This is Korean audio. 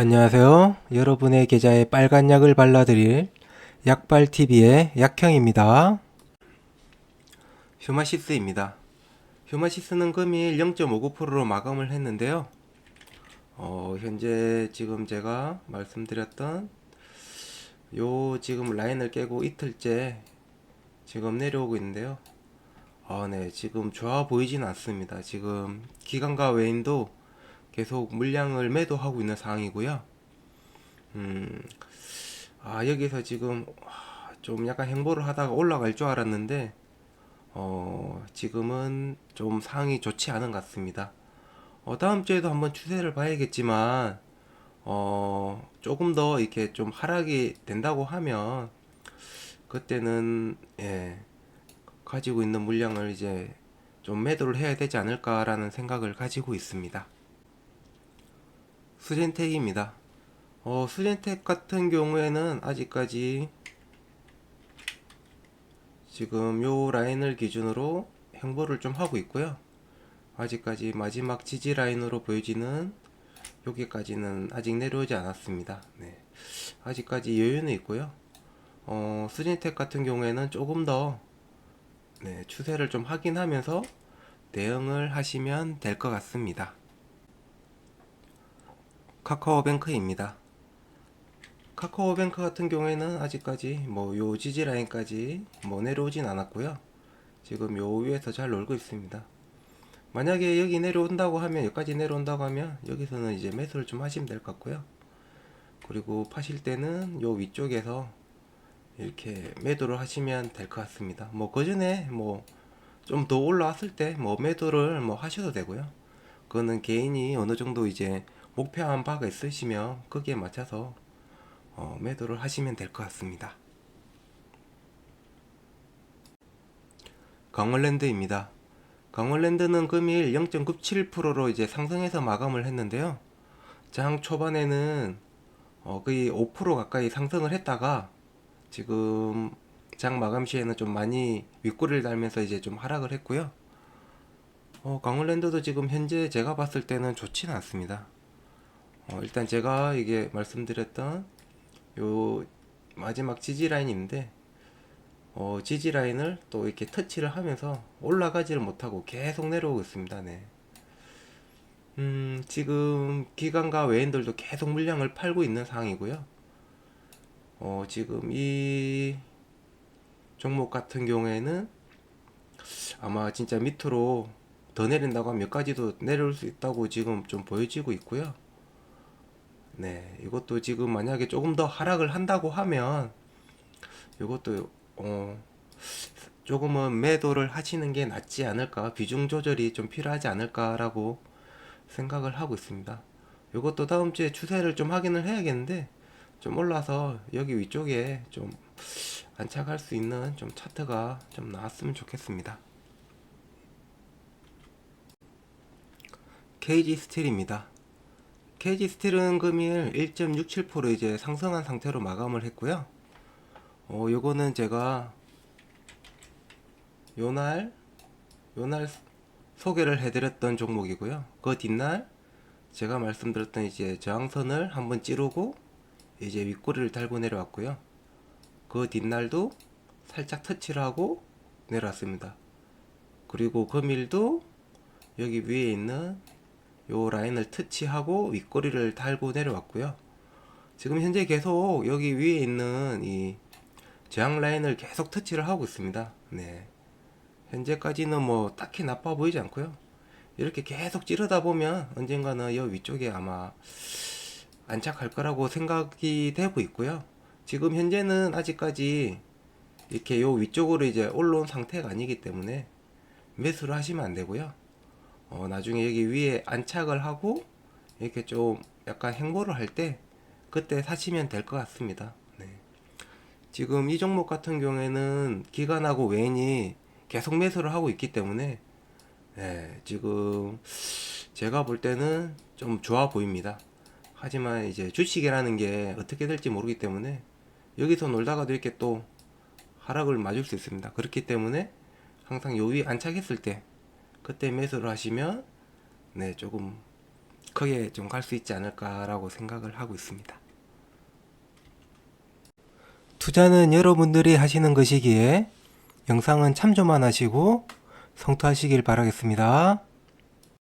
안녕하세요. 여러분의 계좌에 빨간 약을 발라드릴 약발TV의 약형입니다. 휴마시스입니다. 휴마시스는 금일 0.59%로 마감을 했는데요. 어, 현재 지금 제가 말씀드렸던 요 지금 라인을 깨고 이틀째 지금 내려오고 있는데요. 아, 네, 지금 좋아 보이진 않습니다. 지금 기관과 외인도 계속 물량을 매도하고 있는 상황이고요. 음, 아, 여기서 지금 아, 좀 약간 행보를 하다가 올라갈 줄 알았는데, 어, 지금은 좀 상황이 좋지 않은 것 같습니다. 어, 다음 주에도 한번 추세를 봐야겠지만, 어, 조금 더 이렇게 좀 하락이 된다고 하면, 그때는, 예, 가지고 있는 물량을 이제 좀 매도를 해야 되지 않을까라는 생각을 가지고 있습니다. 수젠텍입니다. 어, 수젠텍 같은 경우에는 아직까지 지금 요 라인을 기준으로 행보를 좀 하고 있고요. 아직까지 마지막 지지 라인으로 보여지는 여기까지는 아직 내려오지 않았습니다. 네. 아직까지 여유는 있고요. 어, 수진텍 같은 경우에는 조금 더 네, 추세를 좀 확인하면서 대응을 하시면 될 것 같습니다. 카카오뱅크입니다. 카카오뱅크 같은 경우에는 아직까지 뭐 요 지지 라인까지 뭐 내려오진 않았고요. 지금 요 위에서 잘 놀고 있습니다. 만약에 여기 내려온다고 하면 여기까지 내려온다고 하면 여기서는 이제 매수를 좀 하시면 될 것 같고요. 그리고 파실 때는 요 위쪽에서 이렇게 매도를 하시면 될 것 같습니다. 뭐 그 전에 뭐 좀 더 올라왔을 때 뭐 매도를 뭐 하셔도 되고요. 그거는 개인이 어느 정도 이제 목표한 바가 있으시면 거기에 맞춰서 어, 매도를 하시면 될 것 같습니다. 강원랜드입니다. 강원랜드는 금일 0.97%로 이제 상승해서 마감을 했는데요. 장 초반에는 어, 거의 5% 가까이 상승을 했다가 지금 장 마감 시에는 좀 많이 윗꼬리를 달면서 이제 좀 하락을 했고요. 어, 강원랜드도 지금 현재 제가 봤을 때는 좋지는 않습니다. 어, 일단 제가 이게 말씀드렸던 요 마지막 지지 라인인데 어, 지지 라인을 또 이렇게 터치를 하면서 올라가지를 못하고 계속 내려오고 있습니다. 네. 음, 지금 기관과 외인들도 계속 물량을 팔고 있는 상황이고요. 어, 지금 이 종목 같은 경우에는 아마 진짜 밑으로 더 내린다고 하면 몇 가지도 내려올 수 있다고 지금 좀 보여지고 있고요. 네, 이것도 지금 만약에 조금 더 하락을 한다고 하면 이것도 어 조금은 매도를 하시는 게 낫지 않을까 비중 조절이 좀 필요하지 않을까라고 생각을 하고 있습니다. 이것도 다음 주에 추세를 좀 확인을 해야겠는데 좀 올라서 여기 위쪽에 좀 안착할 수 있는 좀 차트가 좀 나왔으면 좋겠습니다. KG 스틸입니다. KG 스틸은 금일 1.67% 이제 상승한 상태로 마감을 했고요. 어, 요거는 제가 요날 요날 소개를 해드렸던 종목이고요. 그 뒷날 제가 말씀드렸던 이제 저항선을 한번 찌르고 이제 윗꼬리를 달고 내려왔고요. 그 뒷날도 살짝 터치를 하고 내려왔습니다. 그리고 금일도 여기 위에 있는 요 라인을 터치하고 윗꼬리를 달고 내려왔고요. 지금 현재 계속 여기 위에 있는 이 저항 라인을 계속 터치를 하고 있습니다. 네. 현재까지는 뭐 딱히 나빠 보이지 않고요. 이렇게 계속 찌르다 보면 언젠가는 이 위쪽에 아마 안착할 거라고 생각이 되고 있고요. 지금 현재는 아직까지 이렇게 요 위쪽으로 이제 올라온 상태가 아니기 때문에 매수를 하시면 안 되고요. 어, 나중에 여기 위에 안착을 하고 이렇게 좀 약간 행보를 할 때 그때 사시면 될 것 같습니다. 네. 지금 이 종목 같은 경우에는 기관하고 외인이 계속 매수를 하고 있기 때문에 네, 지금 제가 볼 때는 좀 좋아 보입니다. 하지만 이제 주식이라는 게 어떻게 될지 모르기 때문에 여기서 놀다가도 이렇게 또 하락을 맞을 수 있습니다. 그렇기 때문에 항상 요 위 안착했을 때 그때 매수를 하시면 네 조금 크게 좀 갈 수 있지 않을까라고 생각을 하고 있습니다. 투자는 여러분들이 하시는 것이기에 영상은 참조만 하시고 성투하시길 바라겠습니다.